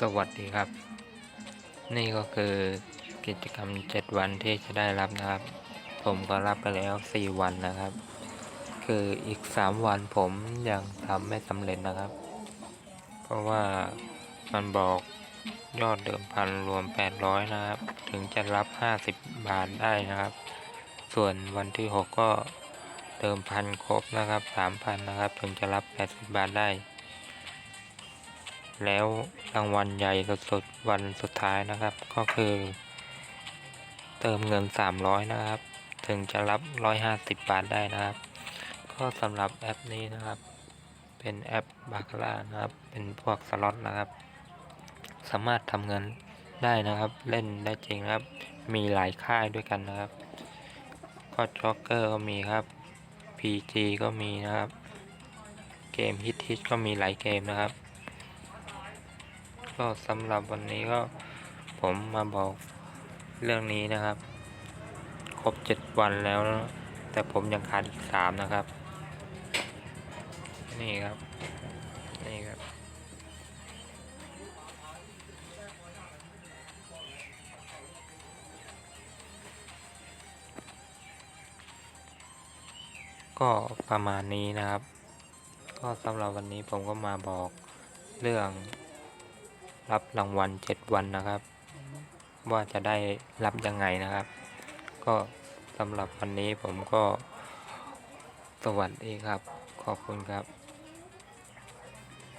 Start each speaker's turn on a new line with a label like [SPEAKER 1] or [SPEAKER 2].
[SPEAKER 1] สวัสดีครับ นี่ก็คือกิจกรรม 7 วันที่จะได้รับนะครับ ผมก็รับไปแล้ว 4 วันนะครับ คืออีก 3 วันผมยังทำไม่สำเร็จนะครับ เพราะว่ามันบอกยอดเดิมพันรวม 800 นะครับ ถึงจะรับ 50 บาทได้นะครับ ส่วนวันที่ 6 ก็เติมพันครบนะครับ 3,000 นะครับ ถึงจะรับ 80 บาทได้ แล้วรางวัลใหญ่สุดๆวันสุดท้ายนะครับ ก็คือ เติมเงิน 300 นะครับ ถึงจะรับ 150 บาทได้นะครับ ก็สำหรับแอปนี้นะครับ เป็นแอปบาคาร่านะครับ เป็นพวกสล็อตนะครับ สามารถทำเงินได้นะครับ เล่นได้จริงนะครับ มีหลายค่ายด้วยกันนะครับก็จ็อกเกอร์ก็มีครับ PG ก็มีนะครับ เกมฮิตฮิตก็มีหลายเกมนะครับ ก็สำหรับวันนี้ก็ผมมาบอกเรื่องนี้นะครับ ครบเจ็ดวันแล้ว แต่ผมยังขาดอีกสามนะครับ นี่ครับ นี่ครับ ก็ประมาณนี้นะครับ ก็สำหรับวันนี้ผมก็มาบอกเรื่อง รับรางวัลเจ็ดวันนะครับ ว่าจะได้รับยังไงนะครับ ก็สำหรับวันนี้ผมก็สวัสดีครับ ขอบคุณครับ